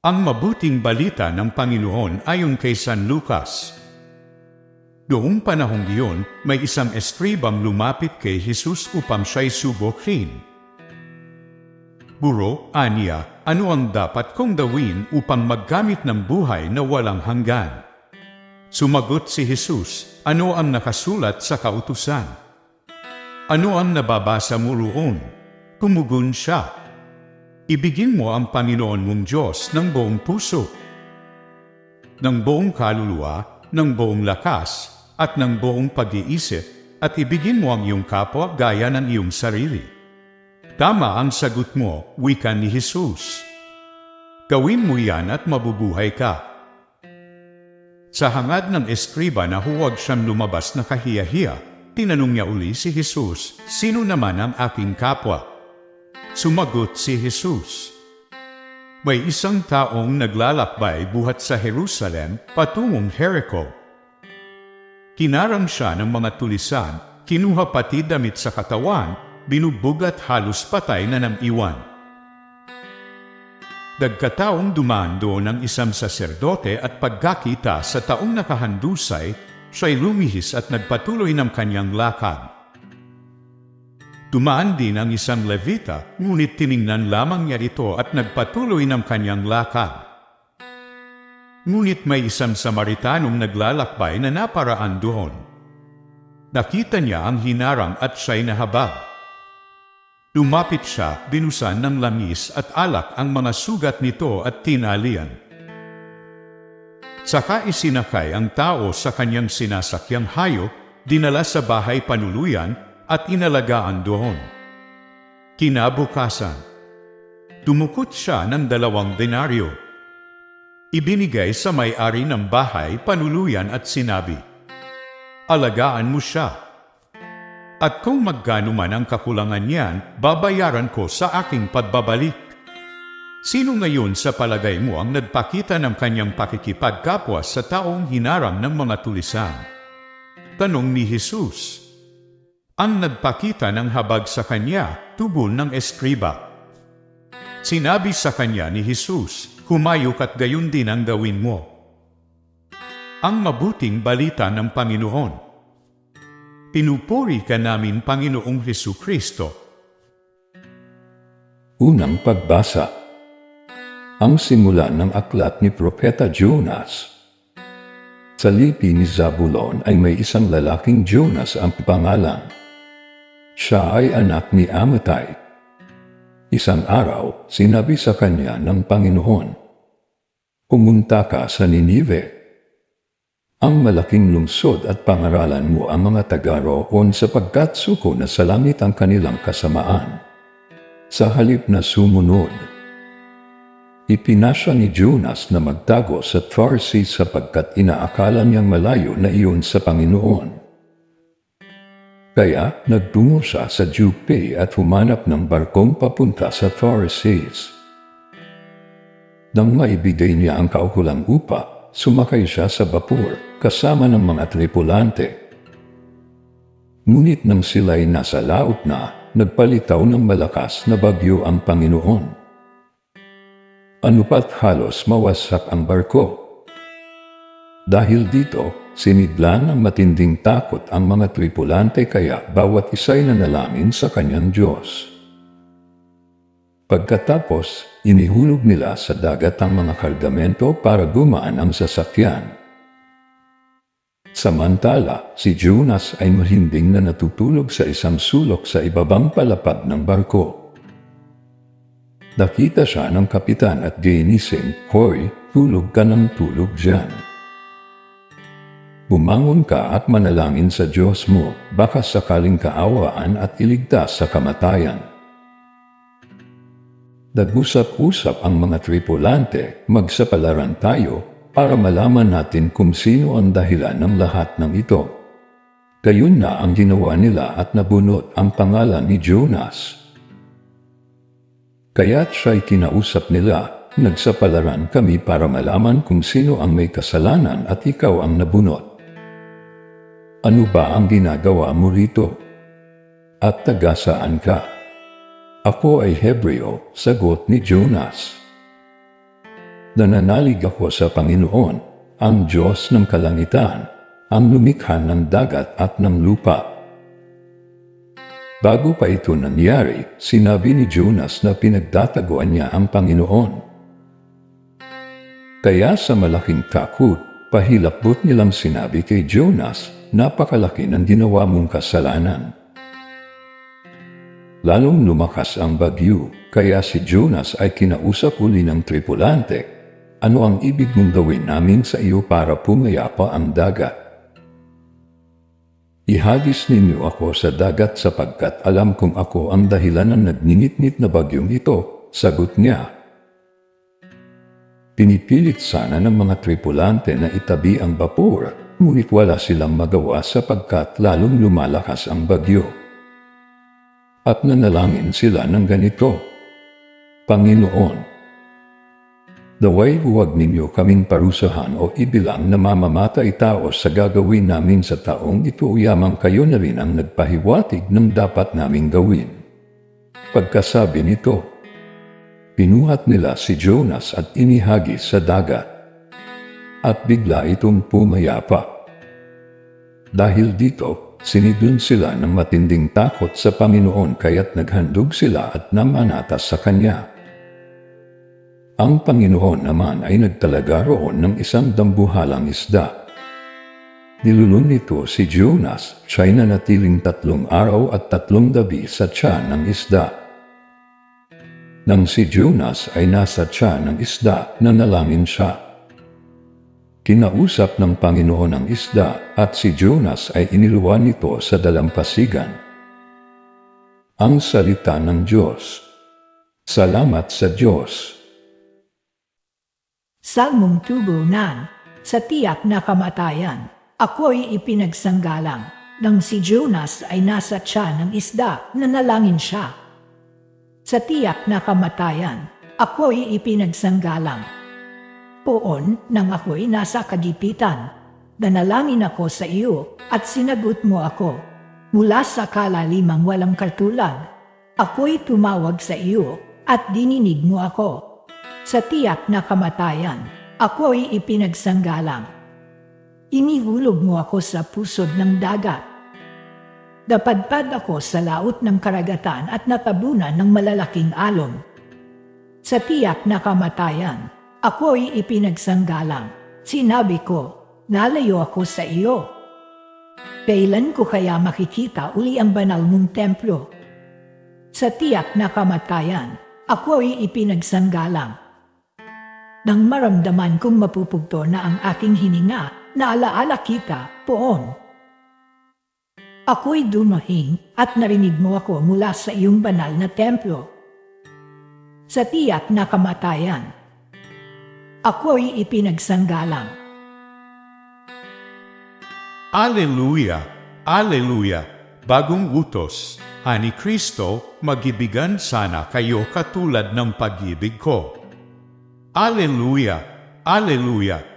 Ang mabuting balita ng Panginoon ayon kay San Lucas. Noong panahong iyon, may isang estribang lumapit kay Jesus upang siya'y subukin. Buro, aniya, ano ang dapat kong gawin upang maggamit ng buhay na walang hanggan? Sumagot si Jesus, ano ang nakasulat sa kautusan? Ano ang nababasa mo roon? Tumugon siya, Ibigin mo ang Panginoon mong Diyos ng buong puso, ng buong kaluluwa, ng buong lakas, at ng buong pag-iisip, at ibigin mo ang iyong kapwa gaya ng iyong sarili. Tama ang sagot mo, wika ni Jesus. Gawin mo yan at mabubuhay ka. Sa hangad ng eskriba na huwag siyang lumabas na kahiyahiya, tinanong niya uli si Jesus, Sino naman ang aking kapwa? Sumagot si Jesus. May isang taong naglalakbay buhat sa Jerusalem patungong Jericho. Kinarang siya ng mga tulisan, kinuha pati damit sa katawan, binubog at halos patay na ng iwan. Dagkataong dumaan doon ang isang saserdote at pagkakita sa taong nakahandusay, siya'y lumihis at nagpatuloy ng kanyang lakad. Dumaan din ang isang Levita, ngunit tiningnan lamang niya ito at nagpatuloy ng kanyang lakad. Ngunit may isang Samaritanong naglalakbay na naparaan doon. Nakita niya ang hinarang at siya'y nahabag. Lumapit siya, binusan ng langis at alak ang mga sugat nito at tinalian. Saka isinakay ang tao sa kanyang sinasakyang hayop, dinala sa bahay panuluyan at inalagaan doon. Kinabukasan, dumukot siya ng dalawang denaryo. Ibinigay sa may-ari ng bahay panuluyan at sinabi, Alagaan mo siya. At kung magkano man ang kakulangan niyan, babayaran ko sa aking pagbabalik. Sino ngayon sa palagay mo ang nagpakita ng kanyang pakikipagkapwa sa taong hinarang ng mga tulisan? Tanong ni Jesus. Ang nagpakita ng habag sa kanya, tubol ng eskriba. Sinabi sa kanya ni Jesus, humayok at gayon din ang gawin mo. Ang mabuting balita ng Panginoon. Pinupuri ka namin, Panginoong Hesu Kristo. Unang pagbasa. Ang simula ng aklat ni Propeta Jonas. Sa lipi ni Zabulon ay may isang lalaking Jonas ang pangalan. Siya ay anak ni Amatay. Isang araw, sinabi sa kanya ng Panginoon, Pumunta ka sa Ninive. Ang malaking lungsod at pangaralan mo ang mga taga roon sapagkat suko na sa langit ang kanilang kasamaan. Sa halip na sumunod, ipinasya ni Jonas na magtago sa Tarsis sapagkat inaakala niyang malayo na iyon sa Panginoon. Kaya nagtungo siya sa Jupe at humanap ng barkong papunta sa Pharisees. Nang maibigay niya ang kaukulang upa, sumakay siya sa bapur kasama ng mga tripulante. Ngunit nang sila'y nasa laot na, nagpalitaw ng malakas na bagyo ang Panginoon. Ano pat halos mawasak ang barko. Dahil dito, Sinidlan ng matinding takot ang mga tripulante kaya bawat isa'y nanalangin sa kanyang Diyos. Pagkatapos, inihulog nila sa dagat ang mga kargamento para gumaan ang sasakyan. Samantala, si Jonas ay mahinding na natutulog sa isang sulok sa ibabang palapag ng barko. Nakita siya ng kapitan at ginising, Hoy, tulog ka ng tulog dyan. Bumangon ka at manalangin sa Diyos mo, baka sakaling kaawaan at iligtas sa kamatayan. Nag-usap-usap ang mga tripulante, magsapalaran tayo para malaman natin kung sino ang dahilan ng lahat ng ito. Gayon na ang ginawa nila at nabunot ang pangalan ni Jonas. Kaya't siya'y kinausap nila, nagsapalaran kami para malaman kung sino ang may kasalanan at ikaw ang nabunot. Ano ba ang ginagawa mo rito? At taga saan ka? Ako ay Hebreo, sagot ni Jonas. Nananalig ako sa Panginoon, ang Diyos ng kalangitan, ang lumikha ng dagat at ng lupa. Bago pa ito nangyari, sinabi ni Jonas na pinagtataguan niya ang Panginoon. Kaya sa malaking takot, pahilapot nilang sinabi kay Jonas, napakalaki ng ginawa mong kasalanan. Lalong lumakas ang bagyo, kaya si Jonas ay kinausap uli ng tripulante. Ano ang ibig mong gawin namin sa iyo para pumayapa ang dagat? Ihagis ninyo ako sa dagat sapagkat alam kong ako ang dahilan ng nagninitnit na bagyong ito, sagot niya. Pinipilit sana ng mga tripulante na itabi ang bapor, ngunit wala silang magawa sapagkat lalong lumalakas ang bagyo. At nanalangin sila ng ganito, Panginoon, Daway huwag ninyo kaming parusahan o ibilang na mamamatay tao sa gagawin namin sa taong ito yamang kayo na rin ang nagpahiwatig ng dapat naming gawin. Pagkasabi nito, pinuhat nila si Jonas at inihagis sa dagat. At bigla itong pumayapa. Dahil dito, sinidun sila ng matinding takot sa Panginoon kaya't naghandog sila at namanata sa Kanya. Ang Panginoon naman ay nagtalaga roon ng isang dambuhalang isda. Nilulun nito si Jonas, siya'y nanatiling tatlong araw at tatlong gabi sa tiyan ng isda. Nang si Jonas ay nasa tiyan ng isda, nanalangin siya. Kinausap ng Panginoon ang isda at si Jonas ay iniluwan nito sa dalampasigan. Ang salita ng Diyos. Salamat sa Diyos. Salmong tubunan, sa tiyak na kamatayan, ako'y ipinagsanggalang, nang si Jonas ay nasa tiyan ng isda, nanalangin siya. Sa tiyak na kamatayan, ako'y ipinagsanggalang. Poon nang ako'y nasa kagipitan, nanalangin ako sa iyo at sinagot mo ako. Mula sa kalalimang walang katulad, ako'y tumawag sa iyo at dininig mo ako sa tiyak na kamatayan, ako'y ipinagsanggalang. Inihulog mo ako sa pusod ng dagat. Napadpad ako sa laot ng karagatan at natabunan ng malalaking alon. Sa tiyak na kamatayan, ako'y ipinagsanggalang. Sinabi ko, nalayo ako sa iyo. Kailan ko kaya makikita uli ang banal mong templo? Sa tiyak na kamatayan, ako'y ipinagsanggalang. Nang maramdaman kong mapupugto na ang aking hininga, naalaala kita, poon. Ako'y dumahing at narinig mo ako mula sa iyong banal na templo. Sa tiyak na kamatayan, ako'y ipinagsanggalang. Alleluia! Alleluia! Bagong utos, Ani Kristo, magibigan sana kayo katulad ng pag-ibig ko. Alleluia! Alleluia!